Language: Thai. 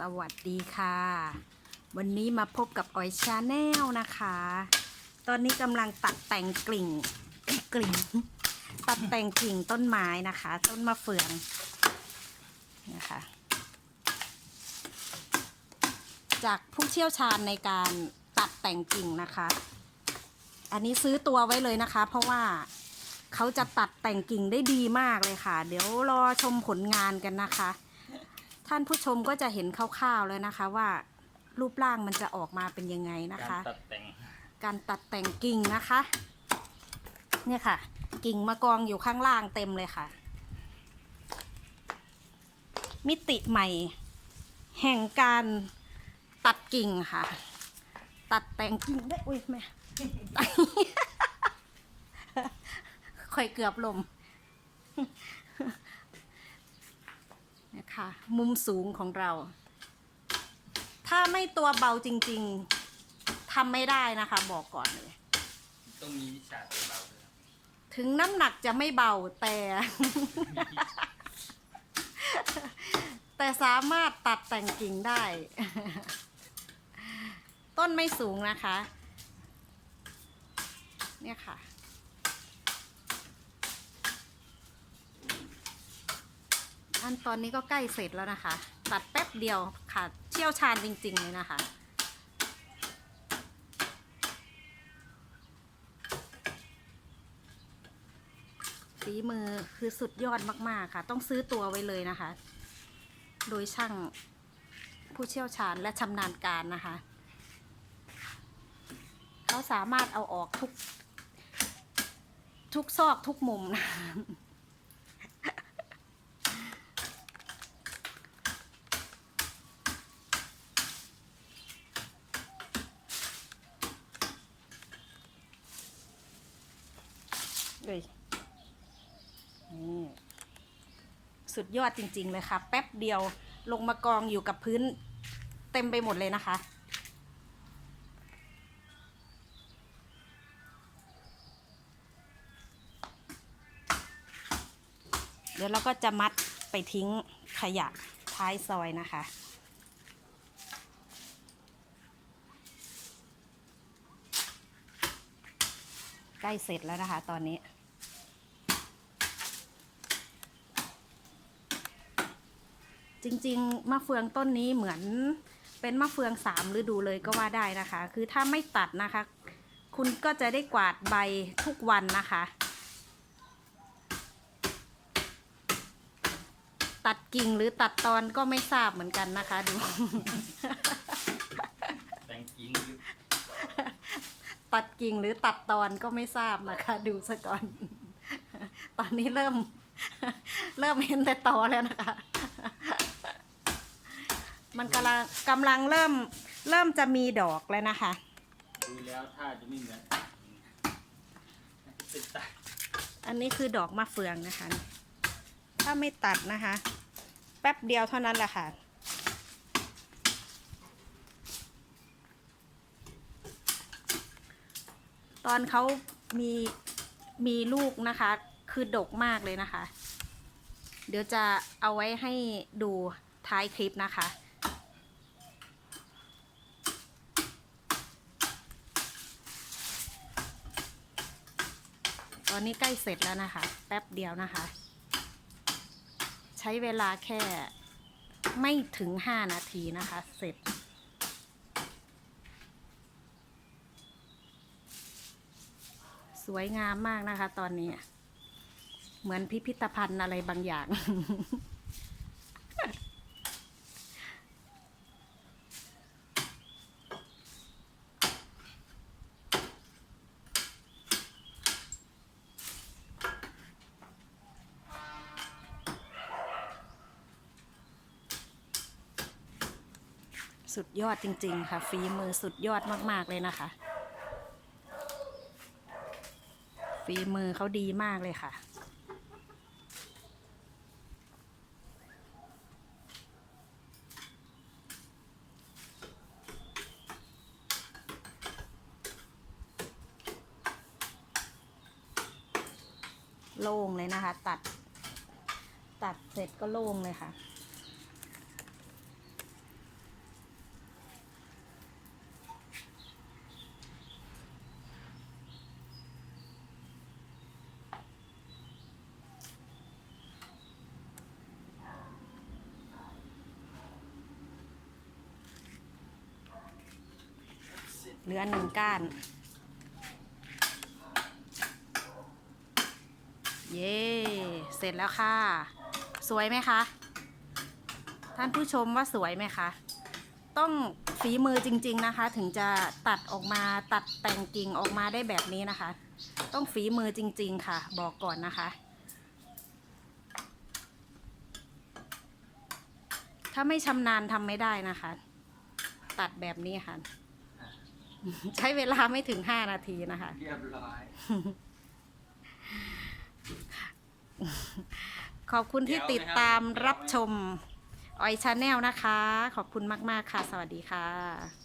สวัสดีค่ะ วันนี้มาพบกับออยชาแนลนะคะ ตอนนี้กำลังตัดแต่งกลิ่งกลิ่ง ตัดแต่งกลิ่งต้นไม้นะคะ ต้นมะเฟืองนะคะ จากผู้เชี่ยวชาญในการตัดแต่งกิ่งนะคะ อันนี้ซื้อตัวไว้เลยนะคะ เพราะว่าเขาจะตัดแต่งกิ่งได้ดีมากเลยค่ะ เดี๋ยวรอชมผลงานกันนะคะ ท่านผู้ชมก็จะเห็นคร่าวๆเลยนะคะว่ารูปร่างมันจะออกมาเป็นยังไงนะการคะตัดแต่งการตัดแต่งกิ่งนะคะ เนี่ยค่ะ กิ่งมากองอยู่ข้างล่างเต็มเลยค่ะ มิติใหม่ แห่งการตัดกิ่งค่ะ ตัดแต่งกิ่งได้อุ้ยแม่ค่อยเกือบลมนะ คะมุมสูงของเรา ถ้าไม่ตัวเบาจริง ๆทำไม่ได้นะคะ บอกก่อนเลย ต้องมีวิชาตัวเราด้วยถึงน้ำหนักจะไม่เบาแต่ แต่สามารถตัดแต่งกิ่งได้ ต้นไม่สูงนะคะ เนี่ยค่ะ อันตอนนี้ก็ใกล้เสร็จแล้วนะคะ ตัดแป๊บเดียวค่ะ เชี่ยวชาญจริง ๆ เลยนะคะ ฝีมือคือสุดยอดมาก ๆ ค่ะ ต้องซื้อตัวไว้เลยนะคะ โดยช่างผู้เชี่ยวชาญและชำนาญการนะคะ เขาสามารถเอาออกทุก ทุกซอกทุกมุมนะ เลยนี่สุดยอดจริง ๆ เลยค่ะ แป๊บเดียวลงมากองอยู่กับพื้นเต็มไปหมดเลยนะคะ เดี๋ยวเราก็จะมัดไปทิ้งขยะท้ายซอยนะคะใกล้เสร็จแล้วนะคะตอนนี้ จริงๆ มะเฟืองต้นนี้เหมือนเป็นมะเฟืองสามฤดูเลยก็ว่าได้นะคะ คือถ้าไม่ตัดนะคะ คุณก็จะได้กวาดใบทุกวันนะคะ ตัดกิ่งหรือตัดตอนก็ไม่ทราบเหมือนกันนะคะดู แต่งกิ้งอยู่ตัดกิ่งหรือตัดตอนก็ไม่ทราบนะคะ ดูซะก่อน ตอนนี้เริ่ม เริ่มเห็นแต่ตอแล้วนะคะ มันกำลังกำลังเริ่มเริ่มจะมีดอกแล้วนะคะ ดูแล้วถ้าจะไม่เหมือนติดตาอันนี้คือดอกมะเฟืองนะคะ ถ้าไม่ตัดนะคะ แป๊บเดียวเท่านั้นแหละค่ะ ตอนเขามีมีลูกนะคะ คือดกมากเลยนะคะ เดี๋ยวจะเอาไว้ให้ดูท้ายคลิปนะคะ อนนี้ใกล้เสร็จแล้วนะคะ แป๊บเดียวนะคะ ใช้เวลาแค่ไม่ถึง5นาทีนะคะ เสร็จ สวยงามมากนะคะ ตอนนี้ เหมือนพิพิธภัณฑ์อะไรบางอย่าง สุดยอดจริง ๆ ค่ะ ฝีมือสุดยอดมาก ๆ เลยนะคะ ฝีมือเขาดีมากเลยค่ะ โล่งเลยนะคะ ตัด ตัดเสร็จก็โล่งเลยค่ะ เหลือหนึ่งก้าน เย้เสร็จแล้วค่ะ สวยไหมคะ ท่านผู้ชมว่าสวยไหมคะ ต้องฝีมือจริง ๆนะคะ ถึงจะตัดออกมาตัดแต่งกิ่งออกมาได้แบบนี้นะคะ ต้องฝีมือจริง ๆ ค่ะ บอกก่อนนะคะถ้าไม่ชำนาญทำไม่ได้นะคะ ตัดแบบนี้ค่ะ ใช้เวลาไม่ถึง5นาทีนะคะ เรียบร้อยขอบคุณที่ติดตามรับชมออยชาแนลนะคะ ขอบคุณมาก ๆ ค่ะ สวัสดีค่ะ